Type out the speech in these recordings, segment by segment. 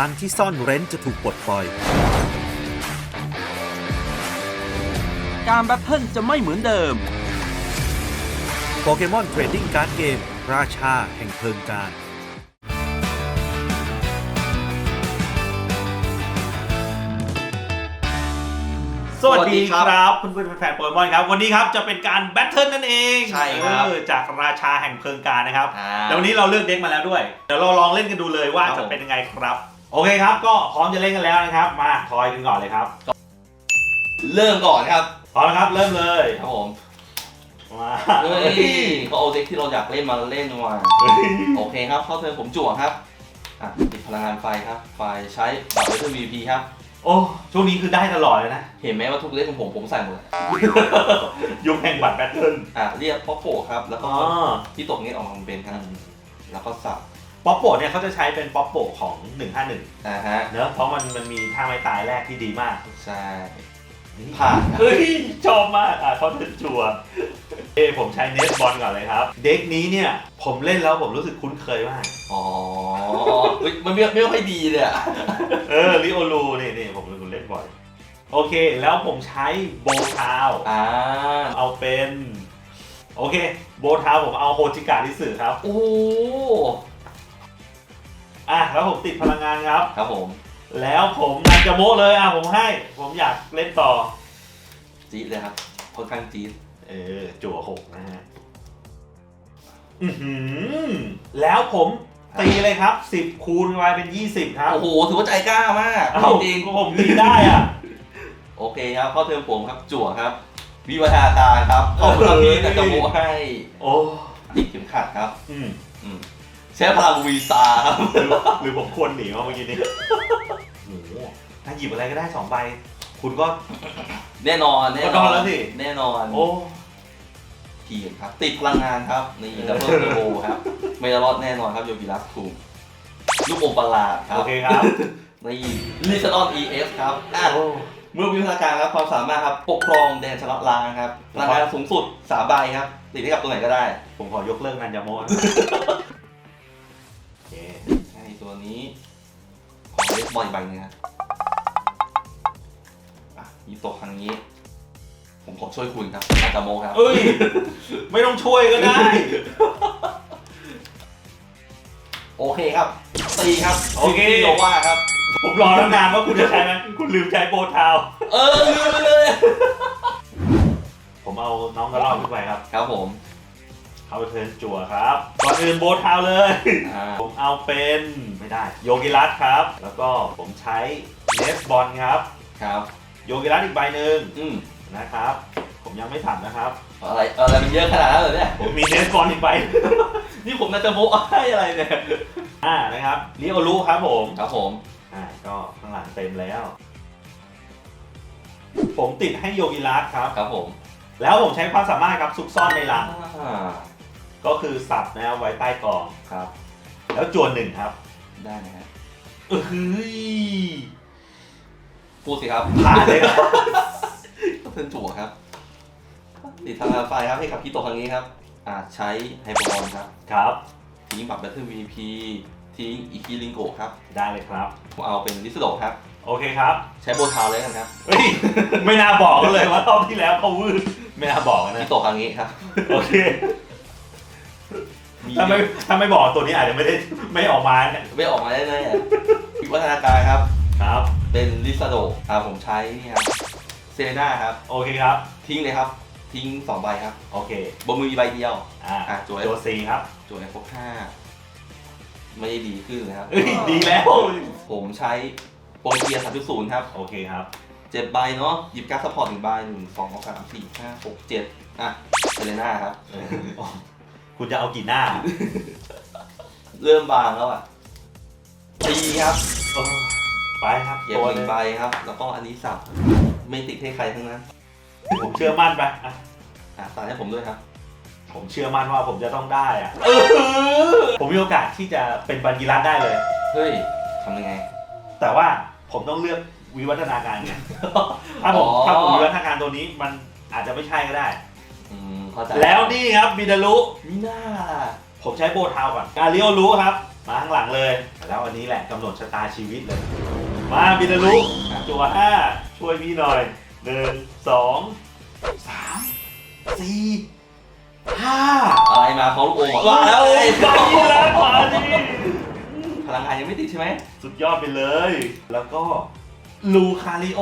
ลังที่ซ่อนเร้นจะถูกปลดปล่อย การแบทเทิลจะไม่เหมือนเดิม โปเกมอนเทรดดิ้งการ์ดเกม ราชาแห่งเพลิงการสวัสดีสวัสดีคครับรับเพื่อนๆแฟนๆโปเกมอนครับวันนี้ครับจะเป็นการแบทเทิลนั่นเองใช่ครับเออจากราชาแห่งเพลิงการนะครับอ่า แล้ววันนี้เราเลือกเด็กมาแล้วด้วย เดี๋ยวเราลองเล่นกันดูเลยว่าครับจะผม เป็นยังไงครับ โอเคครับ ก็พร้อมจะเล่นกันแล้วนะครับ มาทอยกันก่อนเลยครับ เริ่มก่อนครับพร้อมนะครับ เริ่มเลยครับผมมาเฮ้ยก็เอาเด็กที่เราอยากเล่นมาเล่นมาเฮ้ยโอเคครับเข้าเทิร์นผมจั่วครับอะติดพลังงานไฟครับ ไฟใช้บัตรเวท VP ครับ โอ้ช่วงนี้คือได้ตลอดเลยนะ เห็นไหมว่าทุกเล่นของผมผมใส่หมดเลยยุคแห่งบัตรแบทเทิลอะเรียกป๊อปโปครับ แล้วก็อ๋อที่ตกนี้ออกมาเป็นครับแล้วก็สับ ป๊อปโปะเนี่ยเขาจะใช้เป็นป๊อปโปะของ 151 อ่าฮะ เนอะเพราะมันมันมีท่าไม้ตายแรกที่ดีมากใช่ ผ่านครับเฮ้ยชอบมากอะเขาจะจัวเอ้ผมใช้เนสบอลก่อนเลยครับ เด็กนี้เนี่ยผมเล่นแล้วผมรู้สึกคุ้นเคยมาก อ๋อเฮ้ยมันไม่ไม่ค่อยดีเลยอะเออริโอลูนี่นี่ผมเป็นคนเล่นบ่อย โอเค แล้วผมใช้โบทาวอ่า เอาเป็น โอเค โบทาวผมเอาโฮจิกาลิสึครับ โอ้โห อะแล้วผมติดพลังงานครับ ครับผม แล้วผมนันจะโมะเลยอะผมให้ ผมอยากเล่นต่อ จี๊ดเลยครับค่อนข้างจี๊ดเออจั่วหกนะฮะอือหือแล้วผมตีเลยครับ10คูณไปเป็น20ครับโอ้โหถือว่าใจกล้ามากเอ้าจริงก็ผมตีได้อะโอเคครับเข้าเทิร์นผมครับจั่วครับ วิวัฒนาการครับขอบคุณครับพี่นะจะโมให้โอ้ติดเข็มขัดครับ อืมอืมใช้พลังวีซาครับหรือหรือผมควรหนีมาเมื่อกี้นี้โอ้โหถ้าหยิบอะไรก็ได้สองใบ คุณก็ แน่นอนแน่ก็นนออนนแล้วสิ แน่นอนโอ้ ทีมครับ ติดพลังงานครับนี่เออดับเบิลเทอร์โบครับ ไม่รอดแน่นอนครับโยบิรัสคูมลูกอมประหลาดครับโอเคครับ นี่ลิซอนเอเอฟครับอะโอ้เมื่อวิวัฒนาการครับความสามารถครับปกครองแดนชลัดล้างครับพลังงานสูงสุดสามใบครับ ติดให้กับตัวไหนก็ได้ ผมขอยกเลิกนันยาโมะนะโอเคใช่ ตัวนี้ขอเล็กบอลอีกใบหนึงครับอะมีตกทางนี้ ผมขอช่วยคุณครับอาจาโมครับ เอ้ย ไม่ต้องช่วยก็ได้ โอเคครับตีครับโอเคซิตี้โนว่าครับ ผมรอตั้งนานว่าคุณจะใช้ไหมคุณลืมใช้โบทาว เออลืมไปเลย ผมเอาน้องกระรอกขึ้นไปครับ ครับผม เข้าเทิร์นจั่วครับก่อนอื่นโบทาวเลย อ่าผมเอาเป็นไม่ได้ โยกิรัสครับ แล้วก็ผมใช้เนสบอลครับ ครับ โยกิรัสอีกใบหนึ่งอืมนะครับ ผมยังไม่ถัดนะครับ อะไรอะไรมันเยอะขนาดนั้นเลยเนี่ยผมมีเนสบอลอีกใบ นี่ผมน่าจะโมให้อะไรเนี่ยอ่านะครับลิโอรุครับผม ครับผมอ่าก็ข้างหลังเต็มแล้ว ผมติดให้โยกิรัสครับ ครับผมแล้วผมใช้ความสามารถครับซุกซ่อนในหลัง อ่า ก็คือสับนะครับไว้ใต้กล่องครับ แล้วจวนหนึ่งครับได้นะฮะเออเฮ้ยพูดสิครับผ่านเลยครับก็เป็นจั่วครับติดทางการไฟครับให้กับพี่โตครั้งนี้ครับอ่าใช้ไฮเปอร์บอลครับ ครับ ทิ้งบัตรแบตเตอร์ VP ทิ้งอีคิลิงโกครับได้เลยครับ ผมเอาเป็นลิสโดครับ โอเคครับใช้โบทาวเลยกันครับเฮ้ยไม่น่าบอกกันเลยว่ารอบที่แล้วเขาวืดไม่น่าบอกกันนะพี่โตครั้งนี้ครับ โอเค ถ้าไม่ถ้าไม่บอกตัวนี้อาจจะไม่ได้ไม่ออกมาเนี่ยไม่ออกมาได้แน่วิวัฒนาการครับ ครับ เป็นลิซาโดอ่าผมใช้นี่ครับเซเลน่าครับ โอเคครับ ทิ้งเลยครับ ทิ้งสองใบครับโอเคบนมือมีใบเดียว อ่าอะจวยตัวซีครับจวยครบห้าไม่ได้ดีขึ้นเลยครับ เอ้ยดีแล้ว ผมใช้โปรเกียร์สามจุดศูนย์ครับ โอเคครับเจ็ดใบเนาะหยิบการ์ดซัพพอร์ตหนึ่งใบหนึ่งสองสามสี่ห้าหกเจ็ดอะเซเลน่าครับเออโอ้ คุณจะเอากี่หน้า เริ่มบางแล้วอะตีครับโอ้ไปครับเก็บตัวหเลนึ่งยใบครับ แล้วก็อันนี้สับ ไม่ติดให้ใครทั้งนั้นผมเชื่อมั่นไปอะอะตามให้ผมด้วยครับ ผมเชื่อมั่นว่าผมจะต้องได้อะผมมีโอกาสที่จะเป็นบัญญีรัตน์ได้เลย เฮ้ยทำยังไง แต่ว่าผมต้องเลือกวิวัฒนาการไง ถ้าผมอ๋อ ถ้าผมวิวัฒนาการตัวนี้มันอาจจะไม่ใช่ก็ได้อืม เข้าใจแล้วนี่ครับมิดารุมีหน้าผมใช้โบทาวก่อนอาริโอรู้ครับ มาข้างหลังเลย แล้วอันนี้แหละกำหนดชะตาชีวิตเลย มาบินารุจัวห้าช่วยพี่หน่อยหนึ่งสองสามสี่ห้าอะไรมาเขาลูกโป่งเหรอว้าวแล้วไปแล้วมาดิพลังงานยังไม่ติดใช่ไหมสุดยอดไปเลย แล้วก็ ลูคาริโอ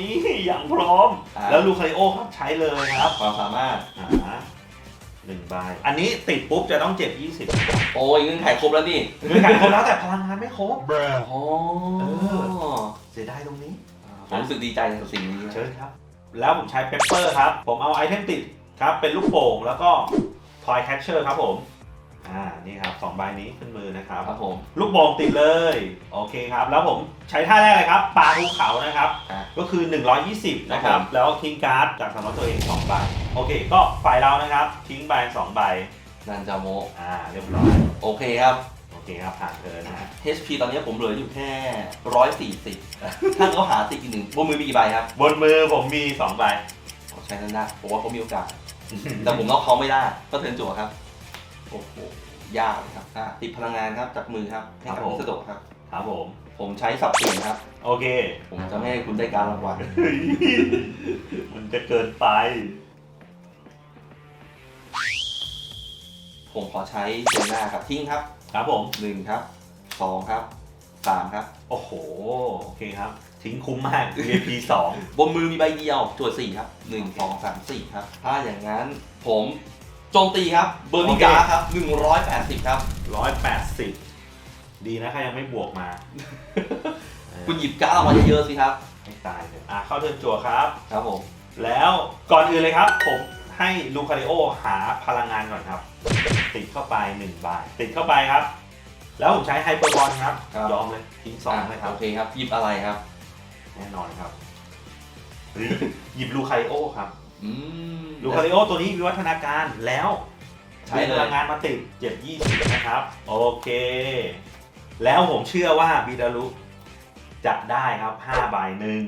นี่อย่างพร้อมแล้วลูคาริโอครับใช้เลยครับความสามารถหาหนึ่งใบอันนี้ติดปุ๊บจะต้องเจ็บ20โอ้ยเงื่อนไขครบแล้วนี่เงื่อนไขครบแล้วแต่พลังงานไม่ครบโอ้เอ เสียดายตรงนี้ ผมรู้สึกดีใจกับสิ่งนี้เชิญครับ แล้วผมใช้เปปเปอร์ครับ ผมเอาไอเทมติดครับ เป็นลูกโป่งแล้วก็ทอยแคชเชอร์ครับผม อ่านี่ครับสองใบนี้ขึ้นมือนะครับ ครับผมลูกโป่งติดเลย โอเคครับ แล้วผมใช้ท่าแรกเลยครับปลาภูเขานะครับ อะ ก็คือ 120 นะคครัรับบผมแล้วทิ้งการ์ดจากสำนักตัวเอง2ใบโอเค ก็ฝ่ายเรานะครับ ทิ้งใบ2ใบนันจาโมอ่าเรียบร้อยโอเคครับ โอเคครับผ่านเธอนะฮะ HP ตอนนี้ผมเหลืออยู่แค่ร้อยสี่สิบถ้าเขาหาติดอีกหนึ่งบนมือมีกี่ใบครับบนมือผมมี2ใบผมใช้นั้นได้ผมว่าเขามีโอกาส แต่ผมน็อกเขาไม่ได้ ก็เทิร์นจั่วครับ โอ้โหยากเลยครับอะติดพลังงานครับจากมือครับให้กับครับผมมิสโดะครับ ครับผม ผมใช้สับเปลี่ยนครับ โอเค ผมจะไม่ให้คุณได้การรางวัลเฮ้ยมันจะเกินไป ผมขอใช้เจนหน้าครับทิ้งครับครับผมหนึ่งครับสองครับสามครับ โอ้โห โอเคครับ ทิ้งคุ้มมาก VIP 2บนมือมีใบเดียวจั่วสี่ครับหนึ่งสองสามสี่ครับ ถ้าอย่างนั้นผม โจมตีครับ เบอร์นิกาครับหนึ่งร้อยแปดสิบครับ180ดีนะใครยังไม่บวกมาคุณหยิบก้าวมาเยอะๆสิครับให้ตายเลยอะเข้าเทิร์นจั่วครับ ครับผม แล้วก่อนอื่นเลยครับ ผมให้ลูคาริโอหาพลังงานก่อนครับ ติดเข้าไป1ใบติดเข้าไปครับ แล้วผมใช้ไฮเปอร์บอลครับ ครับ ยอมเลยทิ้งสองเลยครับ โอเคครับ หยิบอะไรครับ แน่นอนครับเฮ้ยหยิบลูคาริโอครับ อืมลูคาริโอตัวนี้วิวัฒนาการแล้วใช้มีเลพยลังงานมาติดเจ็บ20นะครับ โอเค แล้วผมเชื่อว่าบิดารุจะได้ครับ5ใบหนึ่ง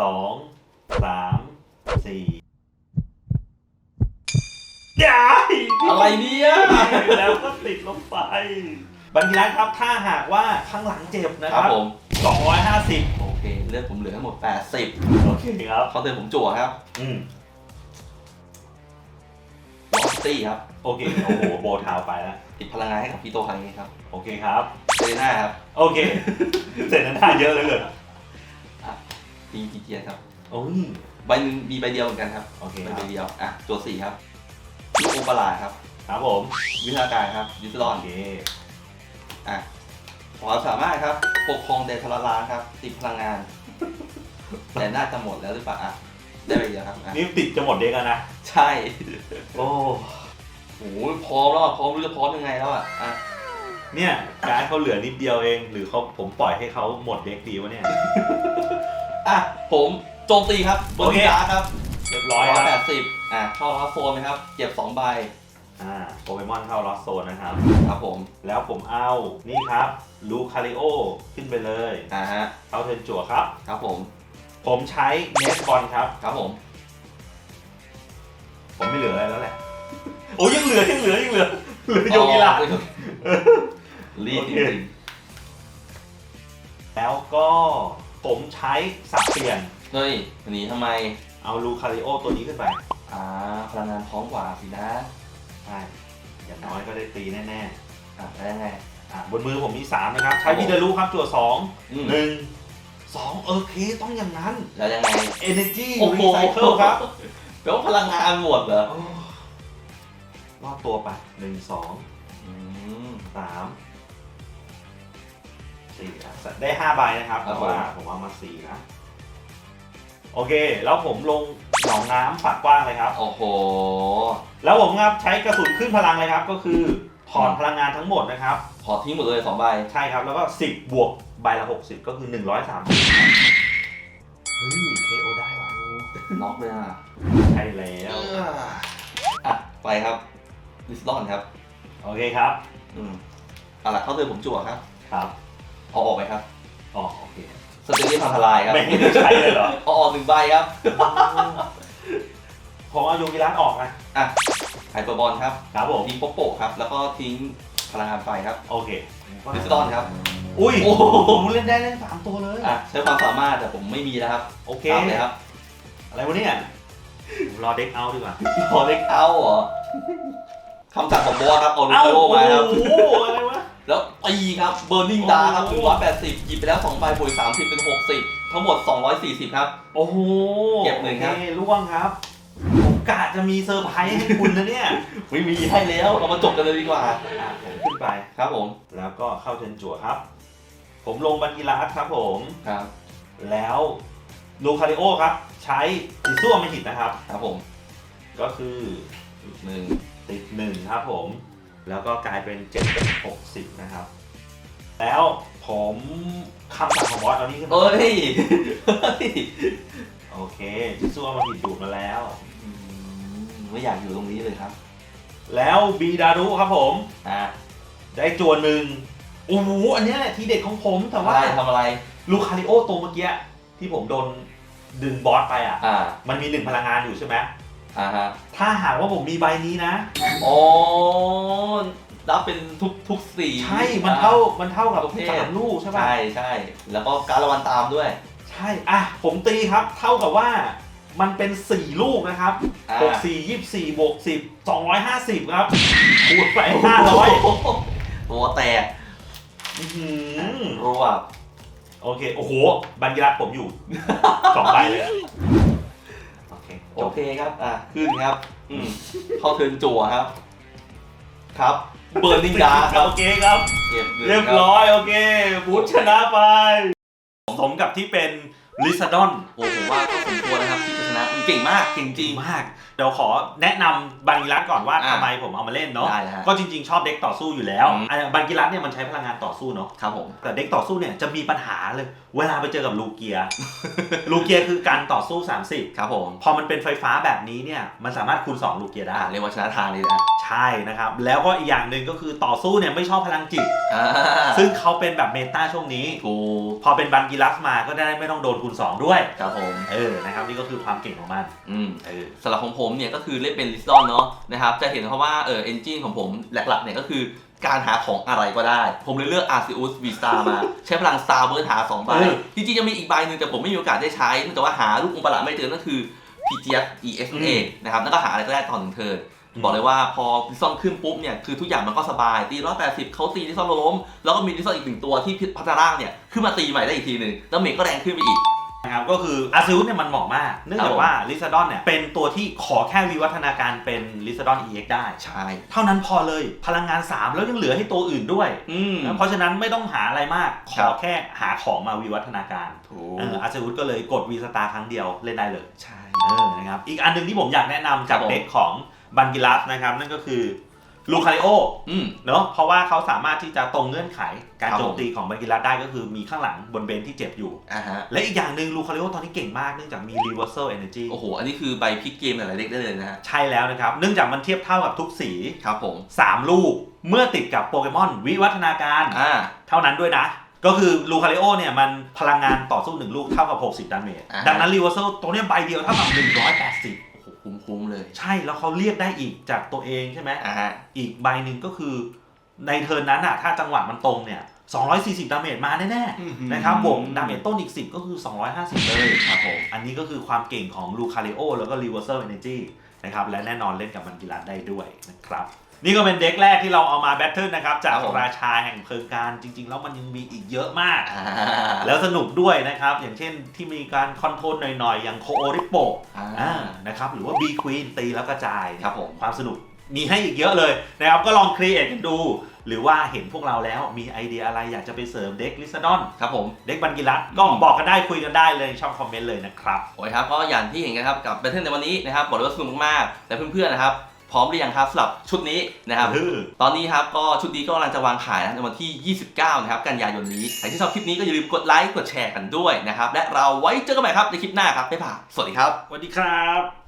สองสามสี่ยายอะไรเนี่ยแล้วก็ติดลงไปบันทีนั้นครับถ้าหากว่าข้างหลังเจ็บนะคครัรับบผม250โอเค เลือดผมเหลือทั้งหมด 80โอเคครับเขาเตือนผมจั่วครับ อืม ลอสตี้ครับโอเค โอ้โห โบทาวไปแล้ว ติดพลังงานให้กับพี่โตครั้งนี้ครับโอเคครับ เซเลน่าครับโอเค เสร็จแล้วหน้าเยอะเหลยเลยตีกี่เกียร์ครับโอ้ย ใบหนึงมีใบเดียวเหมือนกันครับโอเคใบครับเดียวอะจั่วสี่ครับลูกโอปลาครับ ครับผม วิทยาการครับยูสลอนโอเค อะความสามารถครับ ปกครองเดนทรลานครับ ติดพลังงาน แต่น่าจะหมดแล้วหรือเปล่าอะ ได้ใบเดียวครับอะนี่ติดจะหมดเด็กแล้วนะ ใช่ โอ้โอ้โหพร้อมแล้วอะพร้อมรู้จะพร้อมยังไงแล้วอะอะเนี่ยการดเขาเหลือนิดเดียวเอง หรือเขาผมปล่อยให้เขาหมดเด็กดีวะเนี่ย อะผมโจมตีครับบนโอเคดาร์ครับเรียบร้อยครับแปดสิบอะเข้ารับโซนไหมครับ เก็บสองใบอ่าโปเกมอนเข้าลอสโซนนะครับ ครับผมแล้วผมเอานี่ครับลูคาริโอขึ้นไปเลย อ่าฮะ เข้าเทิร์นจั่วครับ ครับผม ผมใช้เนสบอนครับ ครับผม ผมไม่เหลืออะไรแล้วแหละ โอ้ยังเหลือยังเหลือยังเหลือเหลือโยกีฬาลีดจริงแล้วก็ผมใช้สับเปลี่ยน เฮ้ยหนีทำไม เอาลูคาริโอตัวนี้ขึ้นไป อ่าพลังงานพร้อมกว่าสินะ ใช่ อย่างน้อยก็ได้ตีแน่ๆ อะได้ไง อะบนมือผมมี 3 นะครับ ใช้ครับพีเดลูครับจั่ว2 1 สองเอเคต้องอย่างนั้น แล้วยังไง Energy โอ้โห Recycle ครับแปลว่าพลังงานหมดเหรอโอ้รอบตัวไปหนึ่งสองสามสี่ได้ห้าใบนะครับครับว่าผมว่ามาสี่นะ โอเค แล้วผมลงหนองน้ำปากกว้างเลยครับ โอ้โห แล้วผมครับใช้กระสุนขึ้นพลังเลยครับ ก็คือถอดพลังงานทั้งหมดนะครับ ขอทิ้งหมดเลยสองใบใช่ครับ แล้วก็ 10 บวกใบละ 60 ก็คือ 130เฮ้ย KO ได้ว่ะน็อกเลยอะใช่แล้วอะไปครับลิสลอนครับ โอเคครับ อืมเอาล่ะเข้าเตือนผมจั่วครับ ครับเอาออกไปครับอ๋อโอเคสเตอรี่พังทลายครับไม่ได้ใช้เลยเหรอเอาออกหนึ่งใบครับผมเอาโยกิรัสออกนะอะไฮเปอร์บอลครับครับผมทิ้งโปโปะครับ แล้วก็ทิ้ง พลังงานไฟครับโอเคดิสตอนครับ อุ้ยโอ้โหผมเล่นได้เล่นสามตัวเลยอะใช้ความสามารถแต่ผมไม่มีนะครับโอเคตามเลยครับ อะไรวะเนี่ยผมรอเด็กเอาดีกว่าพอเล็กเอาเหรอคำสั่งของบอสครับเอาลูเอ้าโมาครับโอ้โหอะไรวะแล้วตีครับเบอร์นิงดาครับโอ้ถึงร้อยแปดสิบหยิบไปแล้ว2ใบบวกสามสิบเป็น60ทั้งหมด240ครับ โอ้โหเก็บหนึ่งครับโอล่วงครับ ผมกะจะมีเซอร์ไพรส์ให้คุณนะเนี่ย ไม่มีให้แล้ว เรามาจบกันเลยดีกว่าอะผมขึ้นไปครับผม แล้วก็เข้าเทิร์นจั่วครับ ผมลงบันกีฬาสครับผม ครับ แล้วลูคาริโอครับ ใช้สีส้วมไม่หิดนะครับ ครับผม ก็คือหนึ่งติดหนึ่งครับผม แล้วก็กลายเป็น7เป็น60นะครับ แล้วผมคำสั่งของบอสเอานี้ขึ้นมา เอ้ยเฮ้ยโอเคสีส้วมมาหิดดูดมาแล้ว อืมไม่อยากอยู่ตรงนี้เลยครับ แล้วบีดารุครับผม อ่าได้จวนหนึ่งโอ้โหอันเนี้ยแหละทีเด็ดของผมแต่ว่าอะไรทำอะไร ลูคาริโอตัวเมื่อกี้ที่ผมโดนดึงบอสไปอะ อ่า มันมีหนึ่งพลังงานอยู่ใช่ไหมอ่าฮะ ถ้าหากว่าผมมีใบนี้นะ อ๋อ รับเป็นทุกทุกสีใช่ มันเท่ามันเท่ากับประเภทสามลูกใช่ป่ะ ใช่ใช่ แล้วก็การละวันตามด้วย ใช่ อะ ผมตีครับ เท่ากับว่า มันเป็น 4 ลูกนะครับ อ่า 6 4 24บวก10 250 ครับคูณไป 500ตัวแตกอื้อหือรวบโอเค โอ้โห บัญญัติผมอยู่สองใบเลยอะ โอเคโอจบเคครับ อะ ขึ้นครับ อืม เข้าเทิร์นจั่วครับ ครับ เบิร์นิงดาครับ โอเคครับ เก็บหนึ่งเรียบร้อย โอเคบูธชนะไป สมกับที่เป็นลิซาดอน โอ้ผมว่าก็สมควรนะครับที่จะช นะเก่งมากเก่งจริงมาก เดี๋ยวขอแนะนำบังกิรัสก่อนว่าอะ ทำไมผมเอามาเล่นเนาะได้ฮะ ก็จริงๆ ชอบเด็กต่อสู้อยู่แล้วอืม อันบังกิรัสเนี่ยมันใช้พลังงานต่อสู้เนาะครับผม แต่เด็กต่อสู้เนี่ยจะมีปัญหาเลย เวลาไปเจอกับลูเกีย ลูเกียคือการต่อสู้30ครับผมพอมันเป็นไฟฟ้าแบบนี้เนี่ยมันสามารถคูณ 2 ลูเกียได้อ่าเรียกว่าชนะทางเลยนะใช่นะครับแล้วก็อีกอย่างหนึ่งก็คือต่อสู้เนี่ยไม่ชอบพลังจิต อ่าซึ่งเขาเป็นแบบเมตาช่วงนี้ ถูกพอเป็นบันกิรัสมาก็ได้ไม่ต้องโดนคูณ 2 ด้วย ครับผม เออ นะครับ นี่ก็คือความเก่งของมัน อืมเออ สำหรับของผมเนี่ยก็คือเล่นเป็นลิสตอนเนาะนะครับจะเห็นเขาว่าเออเอนจินของผมหลักๆเนี่ยก็คือการหาของอะไรก็ได้ ผมเลยเลือก Arceus V Star มา ใช้พลัง Star Burst หา2ใบเออจริงๆยังมีอีกใบหนึ่งแต่ผมไม่มีโอกาสได้ใช้เนื่องจากว่าหาลูกองค์ประหลาดไม่เจอนั่นคือ p g s ESA นะครับนั่นก็หาอะไรก็ได้ตอนหนึ่งเทิร์นบอกเลยว่าพอลิซอนขึ้นปุ๊บเนี่ยคือทุกอย่างมันก็สบายตีร้อยแปดสิบเขาตีลิซอนล้ม แล้วก็มีลิซอนอีกหนึ่งตัวที่พัฒนาร่างเนี่ยขึ้นมาตีใหม่ได้อีกทีหนึ่งแล้วเมกก็แรงขึ้นไปอีก นะครับก็คืออาซิลเนี่ยมันเหมาะมาก เนื่องครัจาบกว่าลิซาดอนเนี่ยเป็นตัวที่ขอแค่วิวัฒนาการเป็นลิซาดอน EX ได้ ใช่ เท่านั้นพอเลยพลังงาน 3 แล้วยังเหลือให้ตัวอื่นด้วย อืม เพราะฉะนั้นไม่ต้องหาอะไรมาก ขครัอบแค่หาของมาวิวัฒนาการถูก เอออาซิลก็เลยกดวีสตาร์ครั้งเดียวเล่นได้เลย ใช่ เออนะครับอีกอันหนึงที่ผมอยากแนะนำจากครับผม เด็กของบันกิลัสนะครับ นั่นก็คือ ลูคาริโออืมเนาะเพราะว่าเขาสามารถที่จะตรงเงื่อนไขการครับโจผมมตีของบันกิลัสได้ก็คือมีข้างหลังบนเบนที่เจ็บอยู่ อ่าฮะและอีกอย่างหนึ่งลูคาริโอตอนนี้เก่งมากเนื่องจากมี reversal energy โอ้โห อันนี้คือใบพลิกเกมหลายๆเด็กได้เลยนะฮะใช่แล้วนะครับ เนื่องจากมันเทียบเท่ากับทุกสี ครับผม3 ลูกเมื่อติดกับโปเกมอนวิวัฒนาการ อ่าเท่านั้นด้วยนะ ก็คือลูคาริโอเนี่ยมันพลังงานต่อสู้ 1 ลูกเท่ากับ 60ดาเมจอ่าดังนั้น reversal ตัวเนี้ยใบเดียวเท่ากับ180โอ้โห คุ้มๆเลย ใช่แล้วเขาเรียกได้อีกจากตัวเองใช่ไหมอ่าฮะ อีกใบหนึ่งก็คือ ในเทิร์นนั้นอะถ้าจังหวะมันตรงเนี่ย 240 ดาเมจมาแน่ๆนะครับบวกดาเมจต้นอีก 10 ก็คือ 250 เลยครับผม อันนี้ก็คือความเก่งของลูคาริโอแล้วก็ reversal energy นะครับและแน่นอนเล่นกับมันกิลัสได้ด้วยนะครับ นี่ก็เป็นเด็กแรกที่เราเอามาแบทเทิลนะครับ จากครับผม ราชาแห่งเพลิงการจริง ๆ แล้วมันยังมีอีกเยอะมาก อ่าแล้วสนุกด้วยนะครับ อย่างเช่นที่มีการคอนโทรลหน่อยๆ อย่างโคโอริโปอ่านะครับหรือว่า B Queen ตีแล้วกระจายครับผม ความสนุกมีให้อีกเยอะเลยนะครับก็ลองครีเอทกันดู หรือว่าเห็นพวกเราแล้วมีไอเดียอะไรอยากจะไปเสริมเด็กลิซาดอน ครับผม เด็กบันกิลัสก็บอกกันได้คุยกันได้เลยช่องคอมเมนต์เลยนะครับ โอ้ยครับก็อย่างที่เห็นกันครับกับแบทเทิลในวันนี้นะครับบอกเลยว่าสนุกมากๆและเพื่อนๆนะครับ พร้อมหรือยังครับสำหรับชุดนี้นะครับฮือตอนนี้ครับก็ชุดนี้ก็กำลังจะวางขายนะในวันที่ 29 นะครับกันยายนนี้ใครที่ชอบคลิปนี้ก็อย่าลืมกดไลค์กดแชร์กันด้วยนะครับและเราไว้เจอกันใหม่ครับในคลิปหน้าครับบ๊ายบายสวัสดีครับสวัสดีครับ